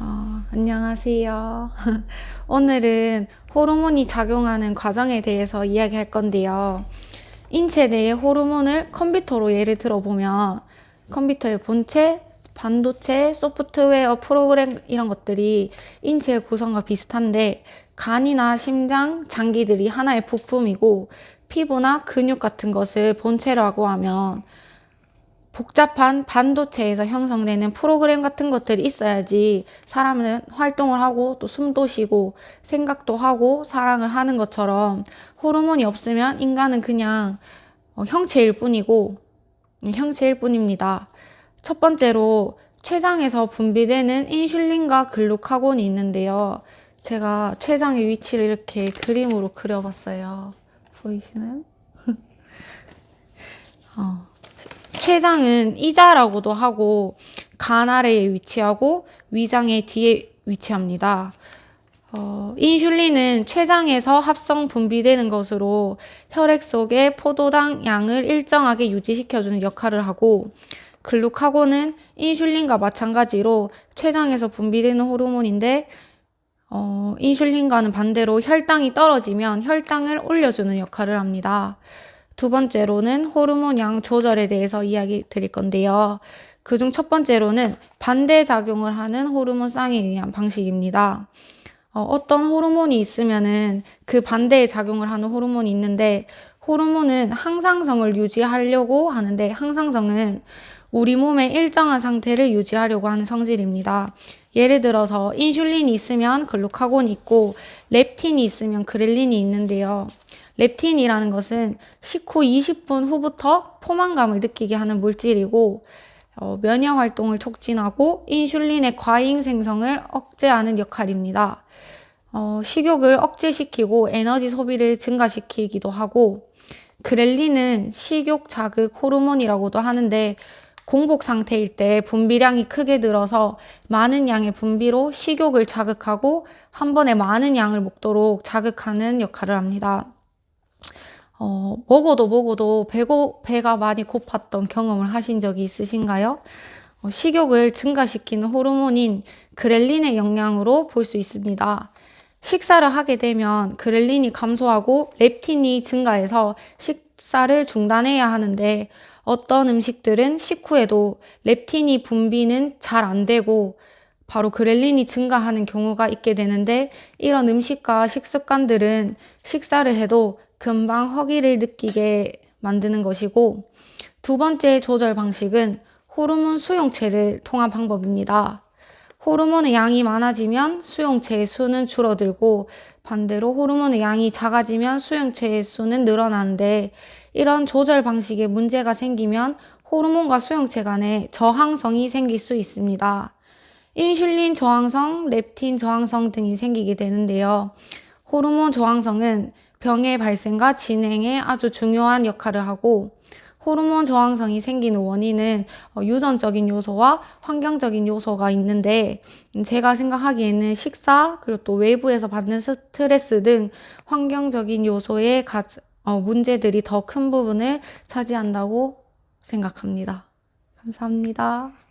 어, 안녕하세요. 오늘은 호르몬이 작용하는 과정에 대해서 이야기할 건데요. 인체 내의 호르몬을 컴퓨터로 예를 들어보면 컴퓨터의 본체, 반도체, 소프트웨어, 프로그램 이런 것들이 인체의 구성과 비슷한데 간이나 심장, 장기들이 하나의 부품이고 피부나 근육 같은 것을 본체라고 하면 복잡한 반도체에서 형성되는 프로그램 같은 것들이 있어야지 사람은 활동을 하고 또 숨도 쉬고 생각도 하고 사랑을 하는 것처럼 호르몬이 없으면 인간은 그냥 어, 형체일 뿐이고 음, 형체일 뿐입니다. 첫 번째로 췌장에서 분비되는 인슐린과 글루카곤이 있는데요. 제가 췌장의 위치를 이렇게 그림으로 그려봤어요. 보이시나요? 어. 췌장은 이자라고도 하고 간 아래에 위치하고 위장의 뒤에 위치합니다. 어, 인슐린은 췌장에서 합성 분비되는 것으로 혈액 속의 포도당 양을 일정하게 유지시켜주는 역할을 하고 글루카곤은 인슐린과 마찬가지로 췌장에서 분비되는 호르몬인데 어, 인슐린과는 반대로 혈당이 떨어지면 혈당을 올려주는 역할을 합니다. 두 번째로는 호르몬 양 조절에 대해서 이야기 드릴 건데요. 그중 첫 번째로는 반대 작용을 하는 호르몬 쌍에 의한 방식입니다. 어, 떤 호르몬이 있으면은 그 반대의 작용을 하는 호르몬이 있는데 호르몬은 항상성을 유지하려고 하는데 항상성은 우리 몸의 일정한 상태를 유지하려고 하는 성질입니다. 예를 들어서 인슐린이 있으면 글루카곤이 있고 렙틴이 있으면 그렐린이 있는데요. 렙틴이라는 것은 식후 20분 후부터 포만감을 느끼게 하는 물질이고 어, 면역 활동을 촉진하고 인슐린의 과잉 생성을 억제하는 역할입니다. 어, 식욕을 억제시키고 에너지 소비를 증가시키기도 하고 그렐린은 식욕 자극 호르몬이라고도 하는데 공복 상태일 때 분비량이 크게 늘어서 많은 양의 분비로 식욕을 자극하고 한 번에 많은 양을 먹도록 자극하는 역할을 합니다. 어, 먹어도 먹어도 배고, 배가 많이 고팠던 경험을 하신 적이 있으신가요? 어, 식욕을 증가시키는 호르몬인 그렐린의 영향으로 볼 수 있습니다. 식사를 하게 되면 그렐린이 감소하고 렙틴이 증가해서 식사를 중단해야 하는데 어떤 음식들은 식후에도 렙틴이 분비는 잘 안 되고 바로 그렐린이 증가하는 경우가 있게 되는데 이런 음식과 식습관들은 식사를 해도 금방 허기를 느끼게 만드는 것이고 두 번째 조절 방식은 호르몬 수용체를 통한 방법입니다. 호르몬의 양이 많아지면 수용체의 수는 줄어들고 반대로 호르몬의 양이 작아지면 수용체의 수는 늘어나는데 이런 조절 방식에 문제가 생기면 호르몬과 수용체 간에 저항성이 생길 수 있습니다. 인슐린 저항성, 렙틴 저항성 등이 생기게 되는데요. 호르몬 저항성은 병의 발생과 진행에 아주 중요한 역할을 하고 호르몬 저항성이 생기는 원인은 어, 유전적인 요소와 환경적인 요소가 있는데 제가 생각하기에는 식사 그리고 또 외부에서 받는 스트레스 등 환경적인 요소의 어, 문제들이 더 큰 부분을 차지한다고 생각합니다. 감사합니다.